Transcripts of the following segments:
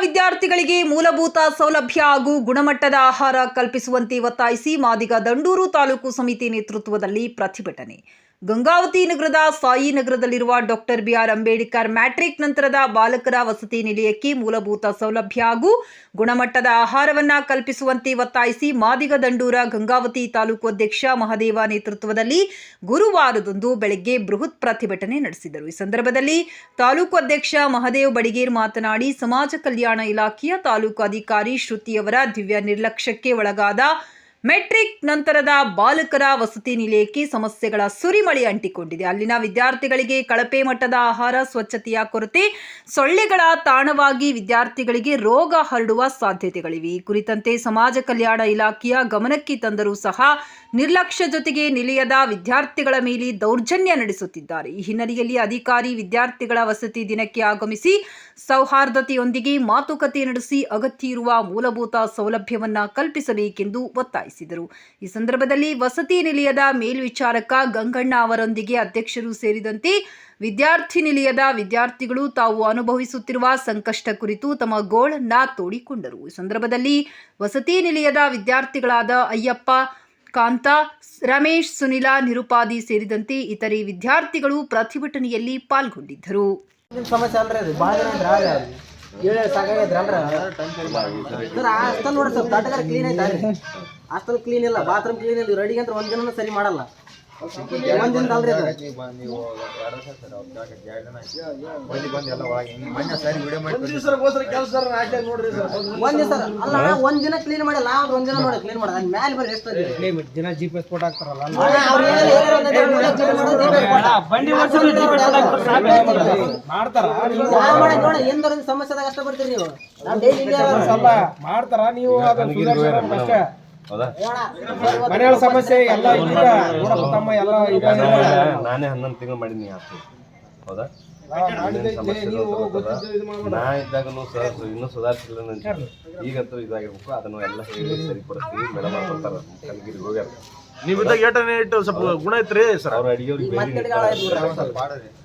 ವಿದ್ಯಾರ್ಥಿಗಳಿಗೆ ಮೂಲಭೂತ ಸೌಲಭ್ಯ ಹಾಗೂ ಗುಣಮಟ್ಟದ ಆಹಾರ ಕಲ್ಪಿಸುವಂತೆ ಒತ್ತಾಯಿಸಿ ಮಾದಿಗ ದಂಡೂರು ತಾಲೂಕು ಸಮಿತಿ ನೇತೃತ್ವದಲ್ಲಿ ಪ್ರತಿಭಟನೆ. ಗಂಗಾವತಿ ನಗರದ ಸಾಯಿ ನಗರದಲ್ಲಿರುವ ಡಾಕ್ಟರ್ ಬಿಆರ್ ಅಂಬೇಡ್ಕರ್ ಮ್ಯಾಟ್ರಿಕ್ ನಂತರದ ಬಾಲಕರ ವಸತಿ ನಿಲಯಕ್ಕೆ ಮೂಲಭೂತ ಸೌಲಭ್ಯ ಹಾಗೂ ಗುಣಮಟ್ಟದ ಆಹಾರವನ್ನ ಕಲ್ಪಿಸುವಂತೆ ಒತ್ತಾಯಿಸಿ ಮಾದಿಗ ದಂಡೂರ ಗಂಗಾವತಿ ತಾಲೂಕು ಅಧ್ಯಕ್ಷ ಮಹದೇವ ನೇತೃತ್ವದಲ್ಲಿ ಗುರುವಾರದಂದು ಬೆಳಗ್ಗೆ ಬೃಹತ್ ಪ್ರತಿಭಟನೆ ನಡೆಸಿದರು. ಈ ಸಂದರ್ಭದಲ್ಲಿ ತಾಲೂಕು ಅಧ್ಯಕ್ಷ ಮಹದೇವ್ ಬಡಿಗೇರ್ ಮಾತನಾಡಿ, ಸಮಾಜ ಕಲ್ಯಾಣ ಇಲಾಖೆಯ ತಾಲೂಕು ಅಧಿಕಾರಿ ಶ್ರುತಿಯವರ ದಿವ್ಯ ನಿರ್ಲಕ್ಷ್ಯಕ್ಕೆ ಒಳಗಾದ ಮೆಟ್ರಿಕ್ ನಂತರದ ಬಾಲಕರ ವಸತಿ ನಿಲಯಕ್ಕೆ ಸಮಸ್ಯೆಗಳ ಸುರಿಮಳೆ ಅಂಟಿಕೊಂಡಿದೆ. ಅಲ್ಲಿನ ವಿದ್ಯಾರ್ಥಿಗಳಿಗೆ ಕಳಪೆ ಮಟ್ಟದ ಆಹಾರ, ಸ್ವಚ್ಛತೆಯ ಕೊರತೆ, ಸೊಳ್ಳೆಗಳ ತಾಣವಾಗಿ ವಿದ್ಯಾರ್ಥಿಗಳಿಗೆ ರೋಗ ಹರಡುವ ಸಾಧ್ಯತೆಗಳಿವೆ. ಈ ಕುರಿತಂತೆ ಸಮಾಜ ಕಲ್ಯಾಣ ಇಲಾಖೆಯ ಗಮನಕ್ಕೆ ತಂದರೂ ಸಹ ನಿರ್ಲಕ್ಷ್ಯ ಜೊತೆಗೆ ನಿಲಯದ ವಿದ್ಯಾರ್ಥಿಗಳ ಮೇಲೆ ದೌರ್ಜನ್ಯ ನಡೆಸುತ್ತಿದ್ದಾರೆ. ಈ ಹಿನ್ನೆಲೆಯಲ್ಲಿ ಅಧಿಕಾರಿ ವಿದ್ಯಾರ್ಥಿಗಳ ವಸತಿ ದಿನಕ್ಕೆ ಆಗಮಿಸಿ ಸೌಹಾರ್ದತೆಯೊಂದಿಗೆ ಮಾತುಕತೆ ನಡೆಸಿ ಅಗತ್ಯ ಇರುವ ಮೂಲಭೂತ ಸೌಲಭ್ಯವನ್ನ ಕಲ್ಪಿಸಬೇಕೆಂದು ಒತ್ತಾಯಿಸಿದರು. ಈ ಸಂದರ್ಭದಲ್ಲಿ ವಸತಿ ನಿಲಯದ ಮೇಲ್ವಿಚಾರಕ ಗಂಗಣ್ಣ ಅವರೊಂದಿಗೆ ಅಧ್ಯಕ್ಷರು ಸೇರಿದಂತೆ ವಿದ್ಯಾರ್ಥಿ ನಿಲಯದ ವಿದ್ಯಾರ್ಥಿಗಳು ತಾವು ಅನುಭವಿಸುತ್ತಿರುವ ಸಂಕಷ್ಟ ಕುರಿತು ತಮ್ಮ ಗೋಳನ್ನ ತೋಡಿಕೊಂಡರು. ಈ ಸಂದರ್ಭದಲ್ಲಿ ವಸತಿ ನಿಲಯದ ವಿದ್ಯಾರ್ಥಿಗಳಾದ ಅಯ್ಯಪ್ಪ ಕಾಂತ, ರಮೇಶ್, ಸುನಿಲಾ, ನಿರುಪಾದಿ ಸೇರಿದಂತೆ ಇತರೆ ವಿದ್ಯಾರ್ಥಿಗಳು ಪ್ರತಿಭಟನೆಯಲ್ಲಿ ಪಾಲ್ಗೊಂಡಿದ್ದರು. ಹಾಸ್ಟೆಲ್ ಸರ್ ಕ್ಲೀನ್ ಐತಾ ಹಾಸ್ಟೆಲ್ ಕ್ಲೀನ್ ಇಲ್ಲ ಬಾತ್ರೂಮ್ ಕ್ಲೀನ್ ಇಲ್ಲ ರೆಡಿ ಅಂತ ಒಂದ್ ಸರಿ ಮಾಡಲ್ಲ. ಒಂದ್ ದಿನ ಕ್ಲೀನ್ ಮಾಡಿಲ್ಲ ಒಂದ್ ದಿನ ನೋಡಿ ಕ್ಲೀನ್ ಅದ್ ಮ್ಯಾಲೆ ಬರೀ ಎಷ್ಟು ದಿನ ಜಿ ಪಿ ಹಾಕ್ತಾರಲ್ಲ ಎಂದರ ಸಮಸ್ಯೆದಾಗ ಅಷ್ಟ. ಬರ್ತೀರಿ ನೀವು ಮಾಡ್ತಾರ ನೀವು ಮನೆಗಳ ಸಮಸ್ಯೆ ಎಲ್ಲ ತಮ್ಮ ನಾನೇ ಹನ್ನೊಂದು ತಿಂಗಳು ಮಾಡೀನಿ ಆತು ಹೌದಾ. ನಾ ಇದ್ದಾಗನು ಸರ್ ಇನ್ನೂ ಸುಧಾರಿಸಿಲ್ಲ ನಂಗೆ. ಈಗಂತೂ ಇದಾಗಿರ್ಬೇಕು ಅದನ್ನು ಎಲ್ಲ ಹೇಳಿ ಸರಿಪಡಿಸ್ತೀವಿ ಮೇಡಮ್ ಅವ್ರು ಬರ್ತಾರ ಕಲ್ಗಿರಿ ಹೋಗ್ಯಾರ. ನೀವ್ ಇದ್ದಾಗ ಏಟನೇ ಇಟ್ಟು ಸ್ವಲ್ಪ ಗುಣ ಐತ್ರಿ ಸರ್. ಅವ್ರ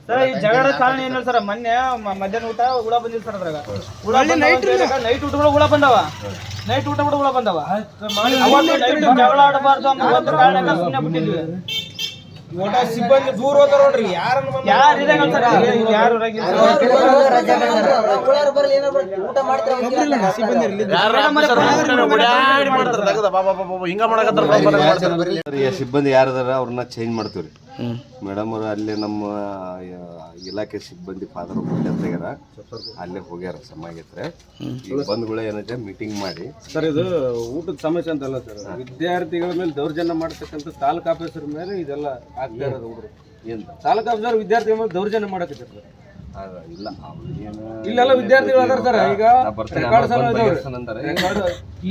ಸರ್ ಈ ಜಗಳ ಕಾರಣ ಏನು ಸರ್ ಮೊನ್ನೆ ಮಧ್ಯಾಹ್ನ ಊಟ ಹುಳ ಬಂದಿಲ್ಲ ಸರ್ ಅದ್ರಾಗ. ನೈಟ್ ಊಟ ಕೂಡ ಹುಳ ಬಂದವ. ನೈಟ್ ಊಟ ಕೂಡ ಹುಳ ಬಂದವ? ಅವತ್ತು ಜಗಳ ಆಡಬಾರ್ದು ಅನ್ನೋ ಒಂದು ಕಾರಣಕ್ಕೆ ಸುಮ್ಮನೆ ಬಿಟ್ಟಿದ್ವಿ. ಊಟ ಸಿಬ್ಬಂದಿ ದೂರ ಹೋದಾರ ನೋಡ್ರಿ ಯಾರನ್ನ ಬಂದು- ಯಾರು ಸರ್? ಯಾರು ಸಿಬ್ಬಂದಿ ಯಾರದಾರ ಅವ್ರನ್ನ ಚೇಂಜ್ ಮಾಡ್ತೀವಿ ರೀ ಮೇಡಮ್ ಅವರು ಅಲ್ಲೇ ನಮ್ಮ ಇಲಾಖೆ ಸಿಬ್ಬಂದಿ ಫಾದರ್ ಹೋಗ್ಯಾರ ಅಲ್ಲೇ ಹೋಗ್ಯಾರ ಸಮಾಗೈತ್ರೆ. ಬಂದ್ಗಳ ಏನೈತೆ? ಮೀಟಿಂಗ್ ಮಾಡಿ. ಸರ್ ಇದು ಊಟದ ಸಮಸ್ಯೆ ಅಂತಲ್ಲ ಸರ್. ವಿದ್ಯಾರ್ಥಿಗಳ ಮೇಲೆ ದೌರ್ಜನ್ಯ ಮಾಡ್ತಕ್ಕಂಥ ತಾಲೂಕು ಆಫೀಸರ್ ಮೇಲೆ ಇದೆಲ್ಲ ಆಗ್ತಾ ಇರೋದು ಹುಡುಗರು ಏನು? ತಾಲೂಕು ಆಫೀಸರ್ ವಿದ್ಯಾರ್ಥಿಗಳ ಮೇಲೆ ದೌರ್ಜನ್ಯ ಮಾಡಕ್ಕೆ ಸರ್. ಇಲ್ಲ ಇಲ್ಲೆಲ್ಲ ವಿದ್ಯಾರ್ಥಿಗಳು ಅದಾರ ಸರ್ ಈಗ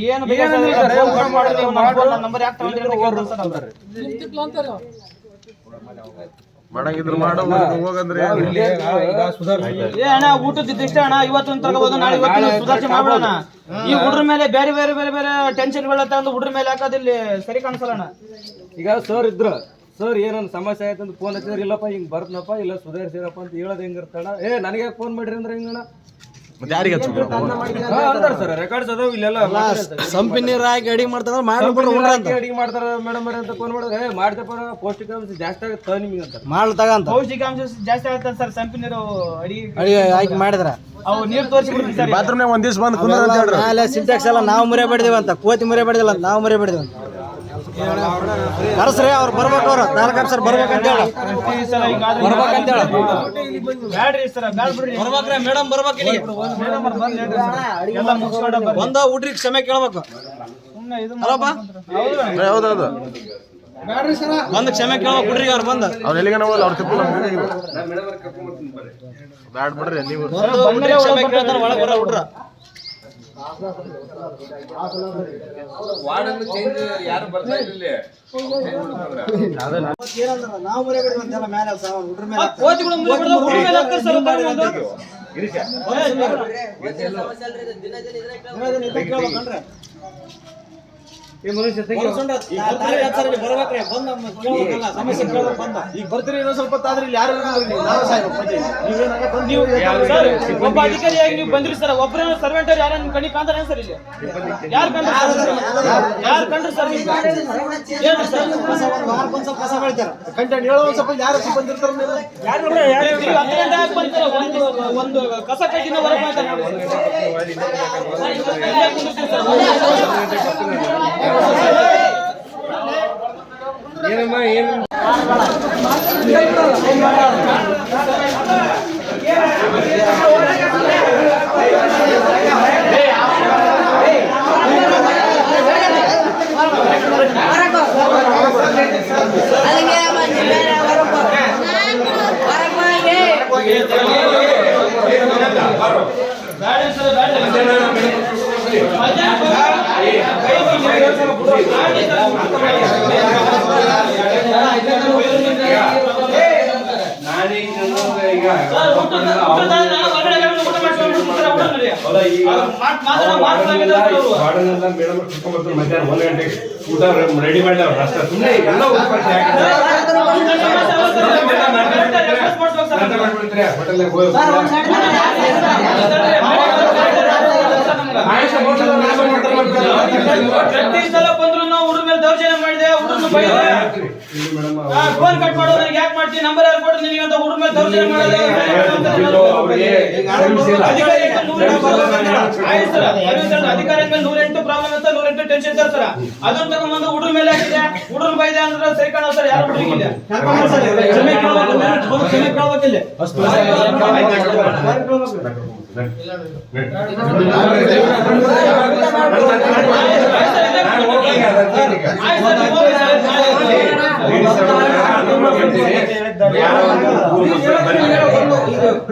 ಏನು. ನಂಬರ್ ಯಾಕೆ ಅಂತ ಕೇಳ್ತಾರೆ ಸರ್ ಅವ್ರು. ಮಾಡಂಗಿದ್ರು ಮಾಡು ಹೋಗಂದ್ರೆ ಈಗ ಸುಧಾರಿಸಿ. ಏ ಅಣ್ಣ ಊಟದ ಇದಿಷ್ಟ ಅಣ್ಣ. ಇವತ್ತು ತಗೋಬೋದು ನಾಳೆ ಇವತ್ತು ಸುಧಾರಿಸಿ ಮಾಡ್ಬಿಡೋಣ. ಈ ಹುಡ್ರ ಮೇಲೆ ಬೇರೆ ಬೇರೆ ಬೇರೆ ಬೇರೆ ಬೀಳತ್ತ ಅಂದ ಹುಡ್ರ ಮೇಲೆ ಹಾಕೋದಿಲ್ಲಿ ಸರಿ ಕಾಣಿಸಲ್ಲ ಅಣ್ಣ. ಈಗ ಸರ್ ಇದ್ರ. ಸರ್ ಏನನ್ನ ಸಮಸ್ಯೆ ಆಯ್ತು ಅಂತ ಫೋನ್ ಹಚ್ಚಿದ್ರೆ ಇಲ್ಲಪ್ಪ ಹಿಂಗ್ ಬರ್ತನಪ್ಪ ಇಲ್ಲ ಸುಧಾರಿಸಿರಪ್ಪ ಅಂತ ಹೇಳೋದು ಹೆಂಗಿರ್ತಣ ಏ ನನಗೆ ಫೋನ್ ಮಾಡಿರಿ ಅಂದ್ರೆ ಹೆಂಗಣ ಮತ್ತೆ ಯಾರಿಗೆ ಅಂದಾರ ಸರ್ ರೆಕಾರ್ಡ್ಸ್ ಅದಾವ ಇಲ್ಲೆಲ್ಲ ಸಂಪಿನ ನೀರು ಹಾಕಿ ಅಡಿಗೆ ಮಾಡ್ತಾರ ಅಡಿಗೆ ಮಾಡ್ತಾರ ಮೇಡಮ್ ಅಂತ ಫೋನ್ ಮಾಡಿದ್ರೆ ಮಾಡ್ತಪ್ಪ ಪೌಷ್ಟಿಕಾಂಶ ಜಾಸ್ತಿ ಆಗುತ್ತೆ ನಿಮಗೆ ಅಂತ ಮಾಡ್ಲಿ ತಗಂತ ಪೌಷ್ಟಿಕಾಂಶ ಜಾಸ್ತಿ ಆಗುತ್ತೆ ಸರ್ ಸಂಪಿ ನೀರು ಅಡಿಗೆ ಅಡಿಗೆ ಹಾಕಿ ಮಾಡಿದ್ರ. ಅವು ನೀರು ತೋರಿಸಿ ಸರ್ ಬಾತ್ರೂಮ್ನಾಗ ಒಂದ್ ದಿವಸ ಬಂದು ಕುಂದ್ರ ಅಂತ ಹೇಳ್ರಿ ನಾಳೆ ಸಿಂಟ್ಯಾಕ್ಸ್ ಎಲ್ಲ ನಾವು ಮುರಿಯ ಬಡಿದೇವ ಅಂತ ಕೋತಿ ಮುರಿಯ ಬಡಿದಿಲ್ಲ ಅಂತ ನಾವು ಮುರಿಯ ಬಡಿದೇವ ಅಂತ. ಕರ್ಸ್ರಿ ಅವ್ರು ಬರ್ಬೇಕು ಅವ್ರು. ನಾಲ್ಕು ಆಫೀಸರ್ ಬರ್ಬೇಕಂತ ಹೇಳಿ ಬರ್ಬೇಕಂತ ಹೇಳಿ ಬ್ಯಾಡ್ರಿ ಸರ್ ಬ್ಯಾಡ್ ಬಿಡ್ರಿ. ಬರ್ಬೇಕ್ರಿ ಮೇಡಮ್ ಬರ್ಬೇಕು ಬರ್ರಿ ಒಂದ ಊಟ್ರಿಗೆ ಕ್ಷಮೆ ಕೇಳ್ಬೇಕು. ಅಲ್ಲಪ್ಪ ಹೌದೌದು ಬಂದು ಕ್ಷಮೆ ಕೇಳ್ಬೇಕು ಹುಡ್ರಿಗೆ ಅವ್ರು ಬಂದು. ಅವ್ರ ಎಲ್ಲಿಗೆ ನಾವು ಅವ್ರ ತಿಪ್ಪು ಬ್ಯಾಡ್ ಬಿಡ್ರಿ ನೀವು. ಕ್ಷಮೆ ಕೇಳ್ತಾರ ಒಳಗೆ ಬರೋ ಹುಡ್ರ. ನಾವು ಮುರೆ ಬಡಿದ್ವಿ ಅಂತೆಲ್ಲ ಮೇಲೆ ಹುಡ್ರ ಮೇಲೆ ಬಿಡ್ದು ಹುಡ್ರ ಮೇಲೆ ಹಾಕ್ತಾರೆ ಸರ್ ಒಂದು. ದಿನ ಮನುಷ್ಯ ತೆಗಿ ಈಗ ಬರ್ತೀರಿ. ಇನ್ನೊಂದ್ ಸ್ವಲ್ಪ ಹೊತ್ತು ಆದ್ರೆ ಇಲ್ಲಿ ಯಾರು ಒಬ್ಬ ಅಧಿಕಾರಿಯಾಗಿ ನೀವು ಬಂದ್ರಿ ಸರ್ ಒಬ್ಬರ ಸರ್ವೆಂಟರ್ ಯಾರ ನಿಮ್ ಕಣ್ಣಿ ಕಾಂತಾರೆ ಸರ್ ಇಲ್ಲಿ? ಯಾರು ಕಂಡ್ರಿ ಯಾರು ಕಂಡ್ರಿ ಸರ್ ಹೇಳ್ರಿ ಸರ್. ಕಂಟೆಂಟ್ ಹೇಳೋ ಒಂದ್ ಸ್ವಲ್ಪ ಯಾರು ಬಂದಿರ್ತಾರ ನೀವು? ನೀವು ಹತ್ತು ಗಂಟೆ ಆಗಿ ಬಂದ್ರೆ ಒಂದು ಒಂದು ಕಸ ಕಟ್ಟಿನ ಹೊರಗೆ ಮಾಡ್ತಾರೆ ನೋಡಿ ಸರ್. ಇಲ್ಲೇ ಕುಂದಿರ್ತೀವಿ ಸರ್. ಏನಮ್ಮ ಏನು ಬ್ಯಾಡ ಸರ್, ಬ್ಯಾಡ. ಸರ್, ಊಟದ- ಊಟದ ನಾನು ಹೊರಗಡೆ ಹೋಗಿ ಊಟ ಮಾಡ್ಕೊಂಡು ಬಿಡ್ತಾರೆ, ಊಟ ಅವ್ರು. ಊಟ ರೆಡಿ ಮಾಡಿದವ್ರು ಅಷ್ಟ ಸುಮ್ಮನೆ ಎಲ್ಲ ಉತ್ಪತ್ತಿ ಮಾಡ್ತಾರೆ ಮೇಲೆ ದೌರ್ಜನ್ಯ ಮಾಡಿದೆ ಹುಡುಗನ ಬೈದೆ. ಫೋನ್ ಕಟ್ ಮಾಡೋ ನನಗೆ ಯಾಕೆ ಮಾಡ್ತೀನಿ ನಂಬರ್ ಯಾರು ಕೊಡೋದು ನಿನಗೆ ಅಂತ ಹುಡುಗ ಮೇಲೆ ದೌರ್ಜನ್ಯ ಮಾಡೋದು? ಅಧಿಕಾರಿ ಮೇಲೆ ನೂರೆಂಟು ಪ್ರಾಬ್ಲಮ್ ಅಂತ ನೂರೆಂಟು ಟೆನ್ಷನ್ ಸರ್ ಅದನ್ನ ತಗೊಂಡ್ಬಂದು ಹುಡುಗ ಮೇಲೆ ಹಾಕಿದೆ. ಹುಡುಗನ ಬೈದೆ ಅಂದ್ರೆ ಸರಿ ಕಾಣೋ ಸರ್ ಯಾರು ಹುಡುಗಿಲ್ಲ ಕ್ಷಮೆ ಕೇಳ್ಬೇಕು, ಕ್ಷಮೆ ಕೇಳ್ಬೇಕಿಲ್ಲ ಸರ್, ನೀವು ಹೋಗಿ ಸರ್,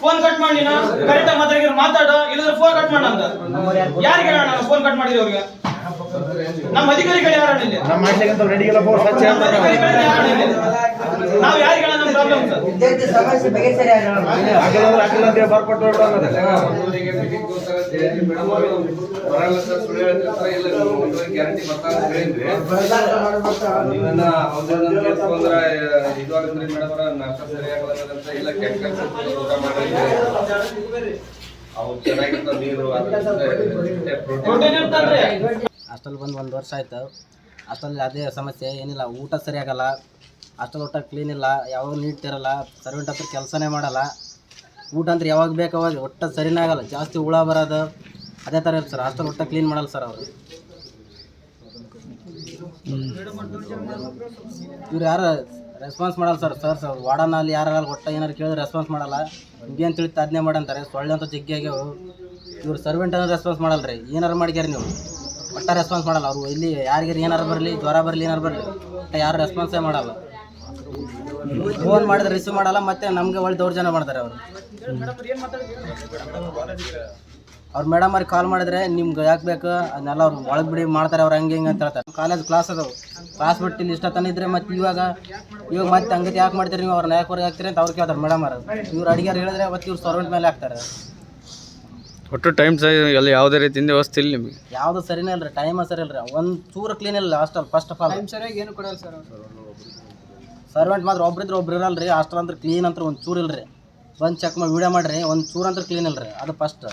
ಫೋನ್ ಕಟ್ ಮಾಡಿ ಕರೆಕ್ಟ್ ಮಾತಾಡಿದ್ರೆ ಮಾತಾಡು ಇಲ್ಲದ್ರೆ ಫೋನ್ ಕಟ್ ಮಾಡ ಅಂತ ಯಾರಿಗೆ ಹೇಳೋಣ ಫೋನ್ ಕಟ್ ಮಾಡಿದ್ರಿ ಅವ್ರಿಗೆ ನಮ್ಮ ಅಧಿಕಾರಿಗಳು ಯಾರು ನಮ್ಮ ಅಧಿಕಾರಿಗಳು ಇಲ್ಲಿ? ನಾವು ಯಾರಿಗೆ ಇದು ಇಲ್ಲ ಕೆಟ್ಟ ಊಟ ನೀರು ಹಾಸ್ಟೆಲ್ ಬಂದು ಒಂದು ವರ್ಷ ಆಯ್ತು. ಅಷ್ಟಲ್ಲಿ ಅದೇ ಸಮಸ್ಯೆ, ಏನಿಲ್ಲ, ಊಟ ಸರಿಯಾಗಲ್ಲ. ಹಾಸ್ಟೆಲ್ ಊಟ ಕ್ಲೀನ್ ಇಲ್ಲ ಯಾವಾಗ ನೀಟ್ ಇರಲ್ಲ ಸರ್ವೆಂಟ್ ಹತ್ರ ಕೆಲಸನೇ ಮಾಡಲ್ಲ. ಊಟ ಅಂದ್ರೆ ಯಾವಾಗ ಬೇಕು ಅವಾಗ ಒಟ್ಟು ಸರಿನೇ ಆಗಲ್ಲ. ಜಾಸ್ತಿ ಹುಳ ಬರೋದು, ಅದೇ ಥರ ಇರುತ್ತೆ ಸರ್ ಹಾಸ್ಟೆಲ್ ಊಟ ಕ್ಲೀನ್ ಮಾಡಲ್ಲ ಸರ್ ಅವರು. ಇವ್ರು ಯಾರು ರೆಸ್ಪಾನ್ಸ್ ಮಾಡಲ್ಲ ಸರ್ ಸರ್ ಸರ್ ವಾಡನಲ್ಲಿ ಯಾರು ಒಟ್ಟ ಏನಾರು ಕೇಳಿದ್ರೆ ರೆಸ್ಪಾನ್ಸ್ ಮಾಡಲ್ಲ. ಏನು ತಿಳಿತು ಅದನ್ನೇ ಮಾಡಂತಾರೆ. ಸೊಳ್ಳೆ ಅಂತ ಜಗ್ಗಿ ಇವ್ರು ಸರ್ವೆಂಟ್ ಅನ್ನೋ ರೆಸ್ಪಾನ್ಸ್ ಮಾಡಲ್ಲ ರೀ. ಏನಾರು ಮಾಡ್ಯಾರ ನೀವು? ಒಟ್ಟ ರೆಸ್ಪಾನ್ಸ್ ಮಾಡಲ್ಲ. ಅವರು ಇಲ್ಲಿ ಯಾರಿಗಾರು ಏನಾರು ಬರಲಿ, ಜ್ವರ ಬರಲಿ, ಏನಾರು ಬರಲಿ ಒಟ್ಟ ಯಾರು ರೆಸ್ಪಾನ್ಸೇ ಮಾಡಲ್ಲ. ಫೋನ್ ಮಾಡಿದ್ರೆ ರಿಸೀವ್ ಮಾಡಲ್ಲ ಮತ್ತೆ ನಮಗೆ ಒಳ್ಳೆ ದೌರ್ಜನ್ಯ ಮಾಡ್ತಾರೆ ಅವರು. ಅವ್ರು ಮೇಡಮ್ ಅವ್ರಿಗೆ ಕಾಲ್ ಮಾಡಿದ್ರೆ ನಿಮ್ಗೆ ಯಾಕೆ ಬೇಕು ಅದನ್ನೆಲ್ಲ ಅವ್ರು ಒಳಗೆ ಬಿಡಿ ಮಾಡ್ತಾರೆ ಅವ್ರು ಹಂಗೆ ಹಿಂಗೆ ಅಂತ ಹೇಳ್ತಾರೆ. ಕಾಲೇಜ್ ಕ್ಲಾಸ್ ಅದಾವು ಕ್ಲಾಸ್ ಬಿಟ್ಟು ಇಲ್ಲಿ ಇಷ್ಟ ಇದ್ರೆ ಮತ್ತೆ ಇವಾಗ ಇವಾಗ ಮತ್ತೆ ಹಂಗತಿ ಯಾಕೆ ಮಾಡ್ತೀರಿ ನೀವು? ಅವ್ರನ್ನ ಯಾಕೆ ಹೊರಗೆ ಹಾಕ್ತೀರಿ ಅಂತ ಅವ್ರು ಕೇಳ್ತಾರೆ ಮೇಡಮ್ ಅವ್ರು. ಇವ್ರು ಅಡಿಗೆ ಹೇಳಿದ್ರೆ ಮತ್ತೆ ಇವ್ರು ಸರ್ವೆಂಟ್ ಮೇಲೆ ಹಾಕ್ತಾರೆ. ಒಟ್ಟು ಟೈಮ್ ಎಲ್ಲ ಯಾವುದೇ ರೀತಿಯಿಂದ ವ್ಯವಸ್ಥೆ ಇಲ್ಲ ನಿಮಗೆ. ಯಾವುದು ಸರಿನೇ ಇಲ್ಲ ರೀ ಟೈಮ ಸರಿ ಇಲ್ಲ ರೀ ಒಂದು ಚೂರು ಕ್ಲೀನ್ ಇಲ್ಲ hostel first of all servant ಮಾತ್ರ ಒಬ್ರಿದ್ರೆ ಒಬ್ರು ಇರಲ್ಲ ರೀ ಹಾಸ್ಟೆಲ್ ಅಂದ್ರೆ ಕ್ಲೀನ್ ಅಂತ ಒಂದು ಚೂರು ಇಲ್ರಿ. ಒಂದು ಚೆಕ್ ಮಾಡಿ ವಿಡಿಯೋ ಮಾಡಿರಿ, ಒಂದು ಚೂರು ಅಂದ್ರೆ ಕ್ಲೀನ್ ಇಲ್ಲರಿ ಅದು ಫಸ್ಟ್